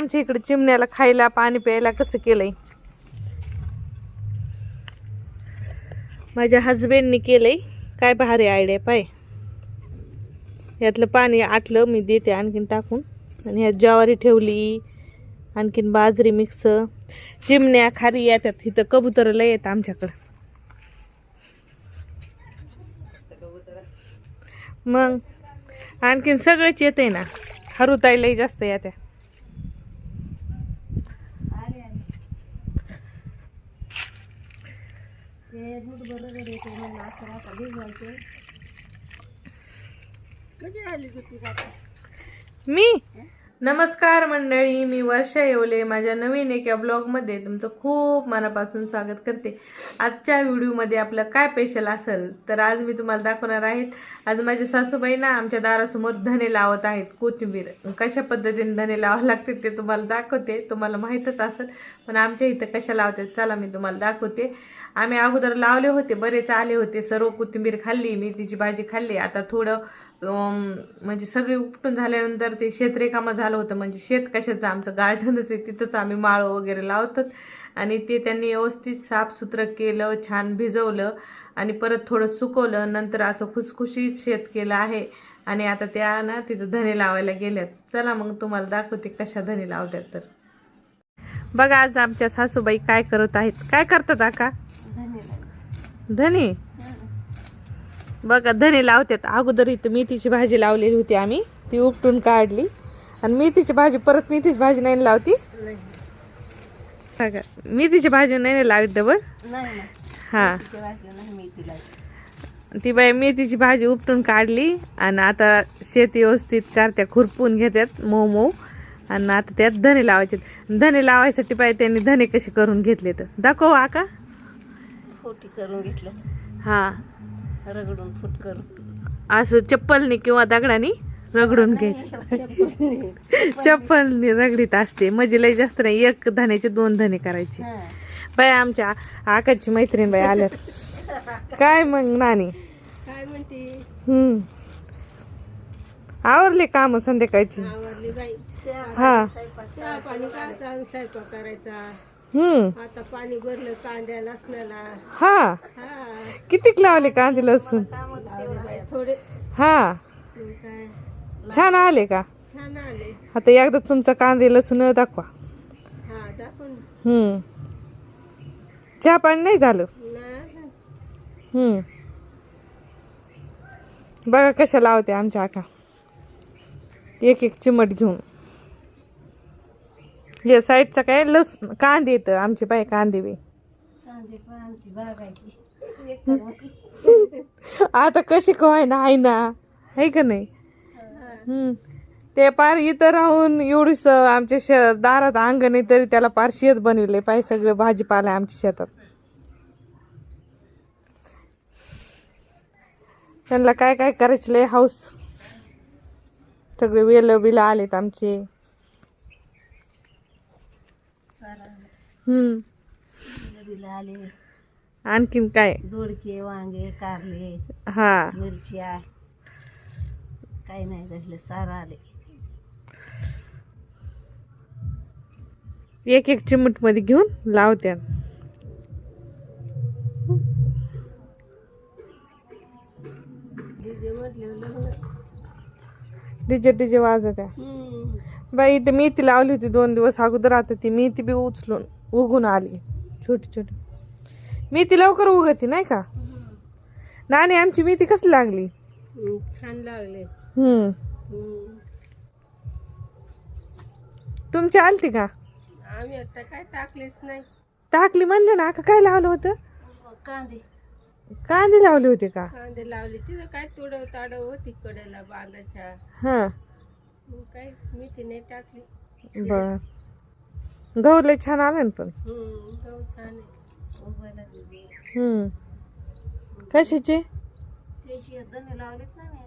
आमच्या इकडे चिमण्याला खायला पाणी प्यायला कसं केलंय? माझ्या हजबंडनी केलंय. काय भारी आयडिया पाय. यातलं पाणी आटलं मी देते आणखीन टाकून. आणि ह्यात ज्वारी ठेवली आणखीन बाजरी मिक्स चिमण्या खारी येतात इथं कबुतर लय येत आमच्याकडं. मग आणखीन सगळेच येते ना. हरुताई लय जास्त येत्या. मी? नमस्कार मंडळी मी वर्षा येवले. माझ्या नवीन एका ब्लॉगमध्ये तुमचं खूप मनापासून स्वागत करते. आजच्या व्हिडिओमध्ये आपलं काय स्पेशल असेल तर आज मी तुम्हाला दाखवणार आहेत आज माझ्या सासूबाई ना आमच्या दारासमोर धने लावत आहेत कोथिंबीर. कशा पद्धतीने धने लावावं लागते ते तुम्हाला दाखवते. तुम्हाला माहीतच असेल पण आमच्या इथं कशा लावतात चला मी तुम्हाला दाखवते. आम्ही अगोदर लावले होते बरेच आले होते. सर्व कोथिंबीर खाल्ली मेथीची भाजी खाल्ली. आता थोडं म्हणजे सगळे उपटून झाल्यानंतर ते शेतरेकामं झालं होतं. म्हणजे शेत कशाचं आमचं गार्डनच आहे तिथंच आम्ही माळं वगैरे लावतात. आणि ते त्यांनी व्यवस्थित साफसुथरं केलं छान भिजवलं आणि परत थोडं सुकवलं. नंतर असं खुसखुशीत शेत केलं आहे आणि आता त्या ना तिथं धने लावायला गेल्यात. चला मग तुम्हाला दाखवते कशा धने लावतात तर. बघा आज आमच्या सासूबाई काय करत आहेत. काय करतात आका? धने. बघा धने लावतात. अगोदर इथं मेथीची भाजी लावलेली होती आम्ही. ती उपटून काढली. आणि मेथीची भाजी परत मेथीची भाजी नाही लावती? बघा मेथीची भाजी नाही लावत डबल? नाही हा. ती बाई मेथीची भाजी उपटून काढली आणि आता शेत व्यवस्थित करत्या खुरपून घेतात मऊ मऊ. आणि आता त्यात धने लावायचे धने लावायसाठी पाहिजे त्यांनी धने कसे करून घेतले तर दाखव आका. फोटी करून घेतलं हा. रगडून फूट करून असं चप्पलनी किंवा दगडानी? रगडून घ्यायचे चप्पलनी रगडीत असते. म्हणजे लय जास्त नाही. एक धण्याचे दोन धने करायचे. हा. बाय आमच्या आकाची मैत्रीण बाई आल्यात. काय मग नानी? काय म्हणते? हम्म. आवरले काम संध्याकाळची? आवरली बाई. हा. चहा पाणी करायचा स्वयंपाक करायचा. हम्म. आता पाणी भरलं कांद्या लसणाला. हा. हा. कितीक लावले कांदे लसूण? थोडे. हा. छान आले का? छान आले. आता एकदा तुमचा कांदे लसूण दाखवा. हा दाखवून हम्म. चहा पाणी नाही झालं? नाही हम्म. बघा कशा लावते आमच्या आका. एक एक चिमट घेऊन. हे साईडचा काय? लस कांदे येतं. आमची बाई कांदे बी. कांदे पण आमची बागायची. आता कशी कवाय ना आहे ना. आहे का नाही? हम्म. ते पार इथं राहून एवढीच आमच्या शे दारात अंगण आहे तरी त्याला पार शेत बनविले पाय सगळं भाजीपाला आहे आमच्या शेतात. त्यांना काय काय करायचे लय हाऊस. सगळे वेल बिल आलेत आमचे. हम्म. नदीला आले आणखीन काय? दोडके वांगे कारले हा. मिरच्या. काही नाही घडलं सारं आले. एक एक चिमटमध्ये घेऊन लावत्या डीजे डीजे वाजत्या. बाई इथे मेथी लावली होती दोन दिवस अगोदर आता ती मेथी बी उचलून उगून आली. छोटी छोटी. मेथी लवकर उगती नाही का? नानी आमची मेथी कसली लागली? छान लागले हम्म. हम्म. तुमची आलती का? आम्ही आता काय टाकलेच नाही. टाकली म्हणले ना का काय लावलं होतं? कांदे. कांदे लावले होते का? कांदे लावले तिथं काय तुडव ताडव होती कडेला बांधाच्या हा. मग काय मेथी नाही टाकली. बर. गहू लय छान आले ना पण. हम्म, गहू छान आहे. उभ्याला दिली. हम्म. कशाचे? त्याशी धने लावलेत ना मी.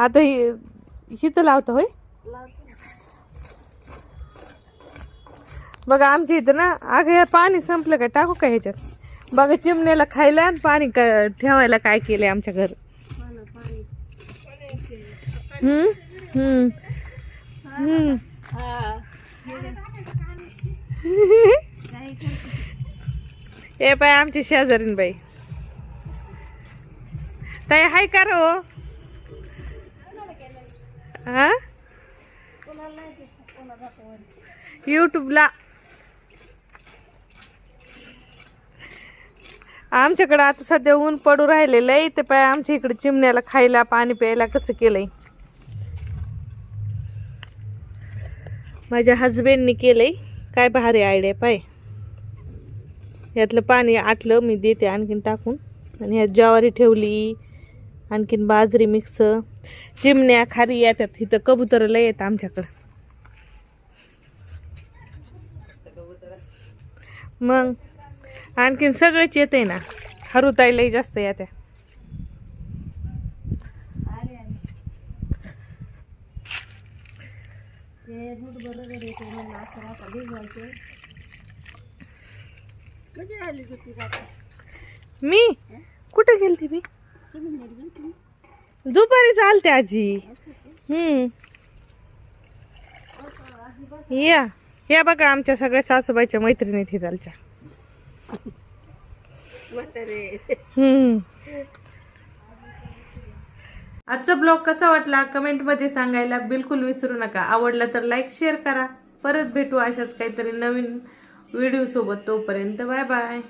आता ही हिथं लावतो होय? बघा आमच्या इथं ना अगं हे पाणी संपलं काय टाकू का ह्याच्यात? बघा चिमण्याला खायला आणि पाणी का ठेवायला काय केलंय आमच्या घर. पाणी. हम्म? हम्म. हम्म. ए बाई आमची शेजारीन बाई. ताई हाय का रो हा? कोणाला यूट्यूबला आता सध्या ऊन पडू राहिलेलं आहे ते पाय आमच्या इकडे चिमण्याला खायला पाणी प्यायला कसं केलंय? माझ्या हजबंडनी केलंय काय भारी आयडिया पाय. यातलं पाणी आटलं मी देते आणखीन टाकून. आणि ह्यात ज्वारी ठेवली आणखीन बाजरी मिक्स चिमण्या खारी येतात. इथं कबुतर लय येत आमच्याकडं. मग आणखीन सगळेच येते ना. हरुताई लय जास्त येत्या. होती मी? कुठे गेलती मी दुपारी चालते आजी. हम्म. या. या बघा आमच्या सगळ्या सासूबाईच्या मैत्रिणी तिथालच्या हम्म. आजचा ब्लॉग कसा वाटला? कमेंटमध्ये सांगायला बिलकुल विसरू नका. आवडला तर लाईक शेअर करा. परत भेटू अशाच काहीतरी नवीन व्हिडिओ सोबत. तोपर्यंत बाय बाय